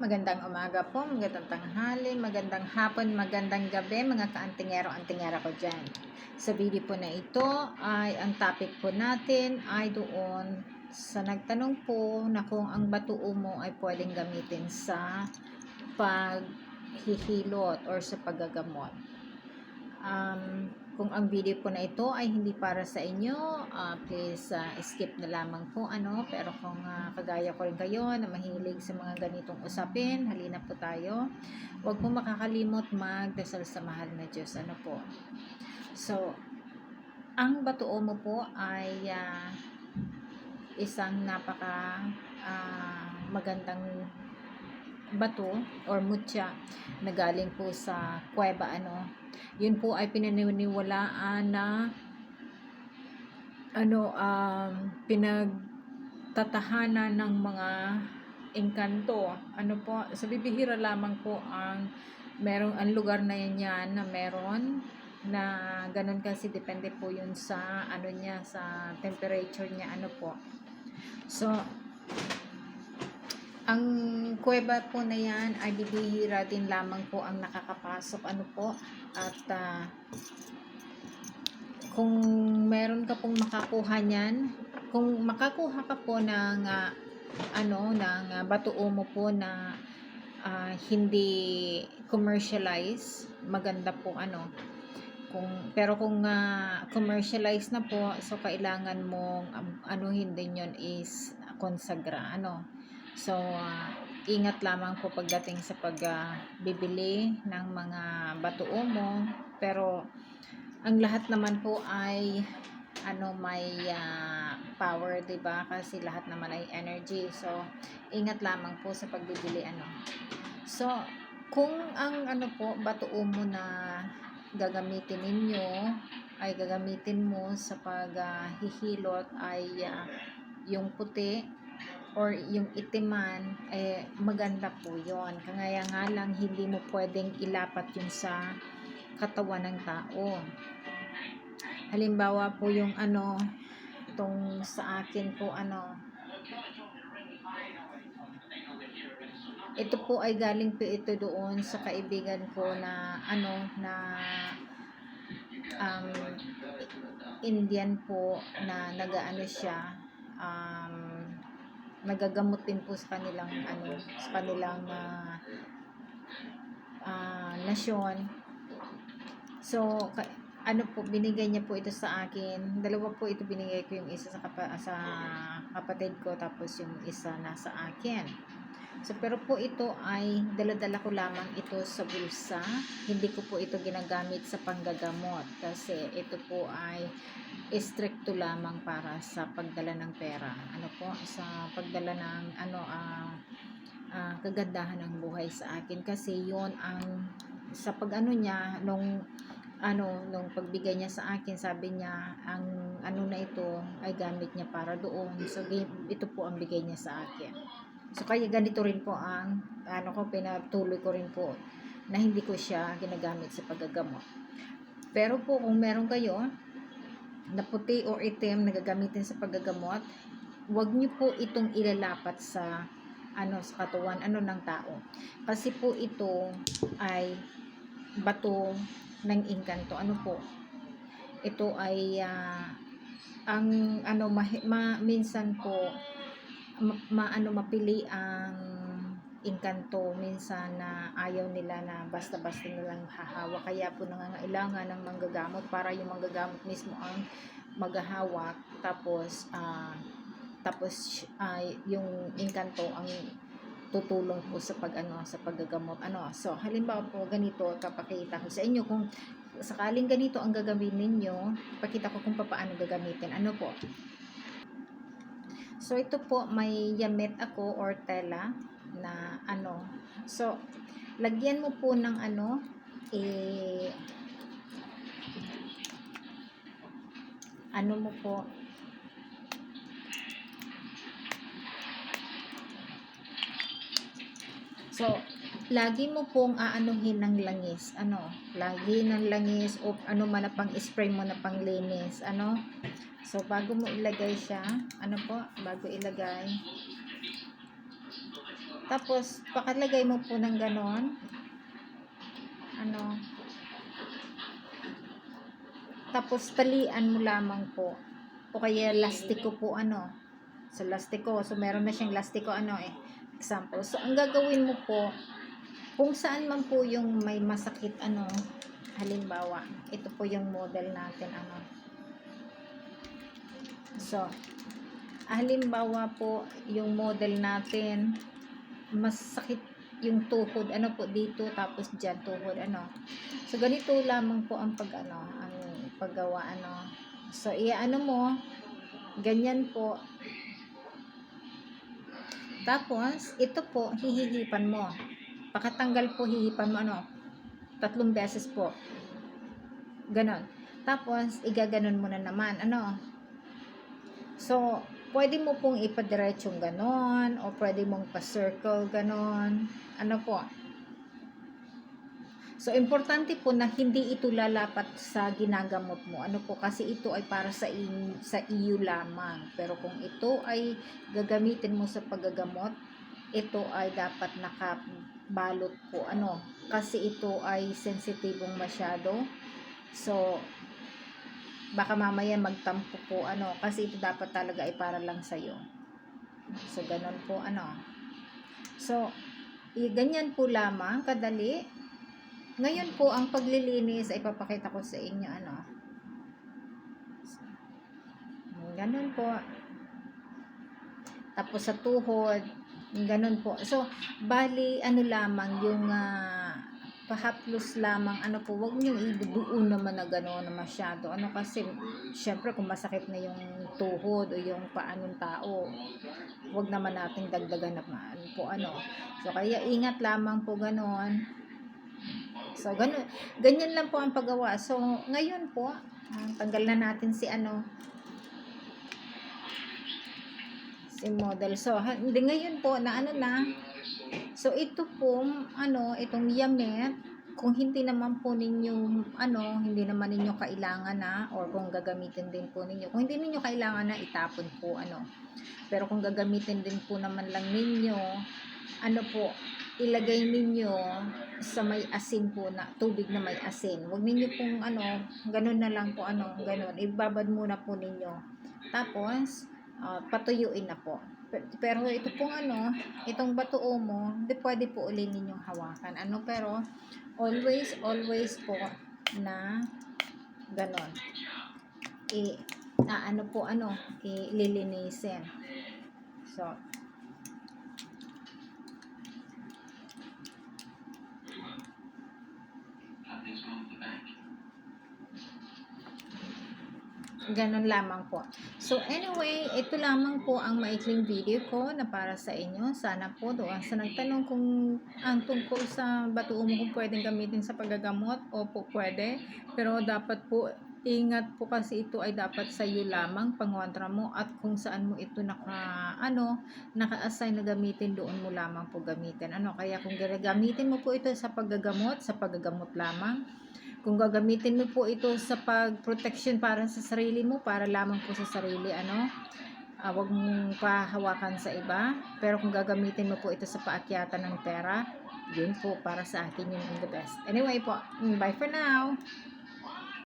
Magandang umaga po, magandang tanghali, magandang hapon, magandang gabi mga kaantingero-antingera ko dyan. Sa video po na ito ay ang topic po natin ay doon sa nagtanong po na kung ang batuo mo ay pwedeng gamitin sa paghihilot or sa paggagamot. Um, kung ang video po na ito ay hindi para sa inyo, ah, please ah, skip na lamang po ano. Pero kung ah, kagaya ko rin kayo na mahilig sa mga ganitong usapin, halina po tayo. Huwag po makakalimot magdasal sa mahal na Diyos. Ano po? So, ang batuo mo po ay ah, isang napaka ah, magandang bato or mutya na galing po sa kuweba ano. Yun po ay pinaniniwalaan na ano um, pinagtatahanan ng mga engkanto. Ano po sa bibihira lamang po ang merong ang lugar na yan yan na meron na ganun kasi depende po yun sa ano niya sa temperature niya ano po. So ang kuweba po na yan ay bibihira din lamang po ang nakakapasok. Ano po? At ah, kung meron ka pong makakuha niyan kung makakuha ka po ng ah, ano ng ah, batuo mo po na ah, hindi commercialize maganda po ano. Kung pero kung ah, commercialize na po so kailangan mong um, anuhin din yon is konsagra ano So, ah, ingat lamang po pagdating sa pagbibili ng mga batuo mo. Pero, ang lahat naman po ay ano may ah, power, 'di ba? Kasi lahat naman ay energy. So, ingat lamang po sa pagbibili ano. So, kung ang ano po batuo mo na gagamitin ninyo ay gagamitin mo sa paghihilot ay ah, yung puti or yung itiman, eh, maganda po yon Kaya nga lang, hindi mo pwedeng ilapat yun sa katawan ng tao. Halimbawa po yung ano, itong sa akin po ano, ito po ay galing po ito doon sa kaibigan ko na ano na um, Indian po na nagaano siya um, nagagamot din po sa kanilang ano sa kanilang uh, uh, nasyon. So ano po binigay niya po ito sa akin. Dalawa po ito binigay ko yung isa sa, kapa, sa kapatid ko tapos yung isa nasa akin. So pero po ito ay daladala ko lamang ito sa bulsa. Hindi ko po ito ginagamit sa panggagamot kasi ito po ay stricto lamang para sa pagdala ng pera. Ano po, sa pagdala ng ano ah ah, kagandahan ng buhay sa akin. Kasi yon ang sa pag-ano niya nung ano nung pagbigay niya sa akin sabi niya ang ano na ito ay gamit niya para doon. So ito po ang bigay niya sa akin. So kaya ganito rin po ang ano ko pinatuloy ko rin po na hindi ko siya ginagamit sa paggagamot. Pero po kung meron kayo na puti o itim na gagamitin sa paggagamot, huwag niyo po itong ilalapat sa ano sa katawan ano ng tao. Kasi po ito ay bato ng inkanto. Ano po? Ito ay uh, ang ano ma, ma, minsan po ma, ma ano mapili ang inkanto minsan na ayaw nila na basta-basta nilang hahawa. Kaya po nangangailangan ng manggagamot para yung manggagamot mismo ang maghahawak tapos uh, tapos uh, yung inkanto ang tutulong po sa pag ano sa paggagamot. Ano so halimbawa po ganito kapakita ko sa inyo kung sakaling ganito ang gagawin ninyo pakita ko kung paano gagamitin. Ano po? So ito po may yamit ako or tela na ano. So, lagyan mo po ng ano, eh, ano mo po, So, lagi mo pong aanuhin ng langis. Ano? Lagi ng langis o ano man na pang spray mo na panglinis. Ano? So, bago mo ilagay siya, ano po? Bago ilagay, Tapos, pakalagay mo po ng ganon. Ano. Tapos, talian mo lamang po. O kaya, lastiko po, ano. So, lastiko. So, meron na siyang lastiko, ano eh. Example. So, ang gagawin mo po, kung saan man po yung may masakit, ano, halimbawa, ito po yung model natin, ano. So, halimbawa po, yung model natin, mas sakit yung tuhod, ano po, dito, tapos dyan, tuhod, ano. So, ganito lamang po ang pag, ano, ang paggawa, ano. So, iya-ano mo, ganyan po. Tapos, ito po, hihihipan mo. Pakatanggal po, hihipan mo, ano, tatlong beses po. Ganon. Tapos, igaganon mo na naman, ano. So, pwede mo pong ipadiretsong ganon, o pwede mong pa-circle ganon. Ano po. So, importante po na hindi ito lalapat sa ginagamot mo. Ano po, kasi ito ay para sa, in, sa iyo lamang. Pero kung ito ay gagamitin mo sa paggagamot, ito ay dapat nakabalot po. Ano, kasi ito ay sensitibong masyado. So, baka mamaya magtampo po ano kasi ito dapat talaga ay para lang sa iyo. So ganun po ano. So i ganyan po lamang kadali. Ngayon po ang paglilinis ay papakita ko sa inyo ano. Ganun po. Tapos sa tuhod, ganun po. So bali ano lamang yung ah, pahaplos lamang ano po, wag niyo iduduon naman na gano'n na masyado. Ano kasi, syempre kung masakit na yung tuhod o yung paanong tao, wag naman nating dagdagan naman po ano. So, kaya ingat lamang po gano'n. So, ganun, ganyan lang po ang paggawa. So, ngayon po, ah, tanggal na natin si ano, si model. So, hindi ngayon po, na ano na, So, ito po, ano, itong yamet, kung hindi naman po ninyo, ano, hindi naman ninyo kailangan na, or kung gagamitin din po ninyo, kung hindi ninyo kailangan na, itapon po, ano. Pero kung gagamitin din po naman lang ninyo, ano po, ilagay ninyo sa may asin po na, tubig na may asin. Huwag ninyo pong, ano, ganun na lang po, ano, ganun. Ibabad muna po ninyo. Tapos, ah, patuyuin na po. Pe- Pero ito pong ano, itong batuo mo, hindi pwede po uli ninyong hawakan. Ano, pero always, always po na ganon. I, na ano po, ano, ililinisin. So, Ganon lamang po. So anyway, ito lamang po ang maikling video ko na para sa inyo. Sana po doon sa nagtanong kung ang tungkol sa batuo mo kung pwedeng gamitin sa paggagamot, opo pwede. Pero dapat po ingat po kasi ito ay dapat sa iyo lamang pangwantra mo at kung saan mo ito naka ano naka-assign na gamitin doon mo lamang po gamitin ano kaya kung gagamitin mo po ito sa paggagamot sa paggagamot lamang kung gagamitin mo po ito sa pag-protection para sa sarili mo, para lamang po sa sarili, ano, ah, wag mong pahawakan sa iba. Pero kung gagamitin mo po ito sa paakyatan ng pera, yun po para sa akin yun the best. Anyway po, bye for now!